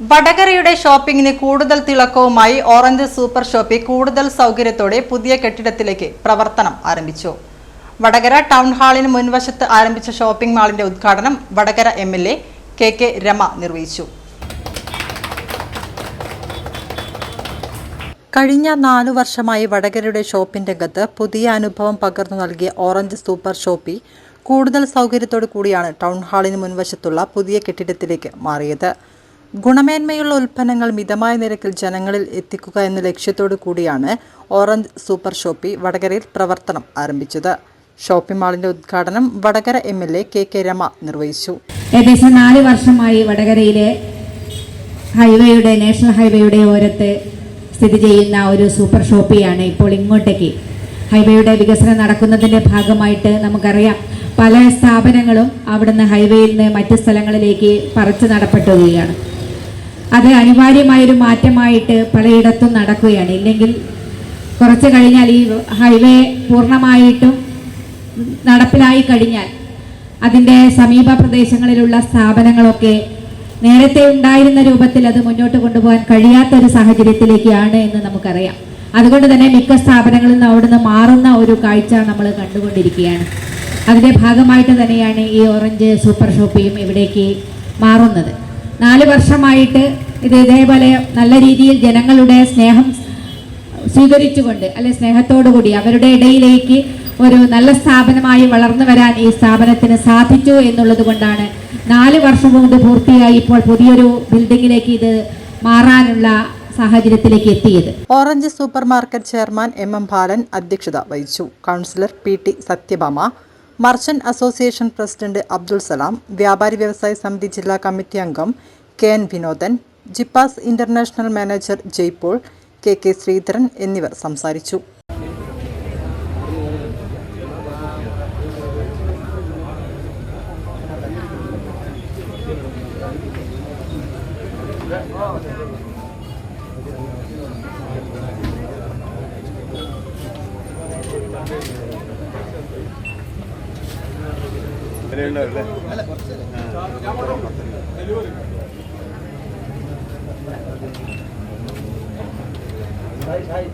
വടകരയുടെ ഷോപ്പിംഗിന് കൂടുതൽ തിളക്കവുമായി orange super Shopee കൂടുതൽ സൗകര്യത്തോടെ പുതിയ കെട്ടിടത്തിലേക്ക് പ്രവർത്തനം ആരംഭിച്ചു. വടകര ടൗൺ ഹാളിന് മുൻവശത്ത് ആരംഭിച്ച ഷോപ്പിംഗ് മാളിന്റെ ഉദ്ഘാടനം Vadakara M L A K K Rama നിർവഹിച്ചു. കഴിഞ്ഞ നാലു വർഷമായി വടകരയുടെ ഷോപ്പിംഗ് രംഗത്ത് പുതിയ അനുഭവം പകർന്നു നൽകിയ ഓറഞ്ച് സൂപ്പർ ഷോപ്പി കൂടുതൽ സൗകര്യത്തോടു കൂടിയാണ് ടൗൺ ഹാളിന് മുൻവശത്തുള്ള പുതിയ കെട്ടിടത്തിലേക്ക് മാറിയത്. ഗുണമേന്മയുള്ള ഉൽപ്പന്നങ്ങൾ മിതമായ നിരക്കിൽ ജനങ്ങളിൽ എത്തിക്കുക എന്ന ലക്ഷ്യത്തോടു കൂടിയാണ് ഓറഞ്ച് സൂപ്പർ ഷോപ്പി വടകരയിൽ പ്രവർത്തനം ആരംഭിച്ചത്. ഷോപ്പിംഗ് മാളിന്റെ ഉദ്ഘാടനം Vadakara M L A K K Rama നിർവഹിച്ചു. ഏകദേശം നാല് വർഷമായി വടകരയിലെ ഹൈവേയുടെ നാഷണൽ ഹൈവേയുടെ ഓരത്ത് സ്ഥിതി ചെയ്യുന്ന ഒരു സൂപ്പർ ഷോപ്പിയാണ് ഇപ്പോൾ ഇങ്ങോട്ടേക്ക്. ഹൈവേയുടെ വികസനം നടക്കുന്നതിന്റെ ഭാഗമായിട്ട് നമുക്കറിയാം പല സ്ഥാപനങ്ങളും അവിടുന്ന് ഹൈവേയിൽ നിന്ന് മറ്റ് സ്ഥലങ്ങളിലേക്ക് പറിച്ചു നടപ്പെട്ടുകയാണ്. അത് അനിവാര്യമായൊരു മാറ്റമായിട്ട് പലയിടത്തും നടക്കുകയാണ്. ഇല്ലെങ്കിൽ കുറച്ച് കഴിഞ്ഞാൽ ഈ ഹൈവേ പൂർണമായിട്ടും നടപ്പിലായി കഴിഞ്ഞാൽ അതിന്റെ സമീപ പ്രദേശങ്ങളിലുള്ള സ്ഥാപനങ്ങളൊക്കെ നേരത്തെ ഉണ്ടായിരുന്ന രൂപത്തിൽ അത് മുന്നോട്ട് കൊണ്ടുപോകാൻ കഴിയാത്ത ഒരു സാഹചര്യത്തിലേക്കാണ് എന്ന് നമുക്കറിയാം. അതുകൊണ്ട് തന്നെ മിക്ക സ്ഥാപനങ്ങളിൽ നിന്ന് അവിടുന്ന് മാറുന്ന ഒരു കാഴ്ച നമ്മൾ കണ്ടുകൊണ്ടിരിക്കുകയാണ്. അതിന്റെ ഭാഗമായിട്ട് തന്നെയാണ് ഈ ഓറഞ്ച് സൂപ്പർ ഷോപ്പിയും ഇവിടേക്ക് മാറുന്നത്. നാല് വർഷമായിട്ട് ഇത് ഇതേപോലെ നല്ല രീതിയിൽ ജനങ്ങളുടെ സ്നേഹം സ്വീകരിച്ചുകൊണ്ട് അല്ലെ സ്നേഹത്തോടു കൂടി അവരുടെ ഇടയിലേക്ക് ഒരു നല്ല സ്ഥാപനമായി വളർന്നു വരാൻ ഈ സ്ഥാപനത്തിന് സാധിച്ചു എന്നുള്ളത് കൊണ്ടാണ് നാല് വർഷം കൊണ്ട് പൂർത്തിയായി ഇപ്പോൾ പുതിയൊരു ബിൽഡിങ്ങിലേക്ക് ഇത് മാറാനുള്ള സാഹചര്യത്തിലേക്ക് എത്തിയത്. Orange supermarket chairman M M Balan അധ്യക്ഷത വഹിച്ചു. Councillor P T Sathyabhama merchant association president Abdul Salam വ്യാപാരി വ്യവസായ സമിതി ജില്ലാ കമ്മിറ്റി അംഗം K N Vinodan Jippas international manager Jaipaul K K Sreedharan എന്നിവർ സംസാരിച്ചു. Hi hi.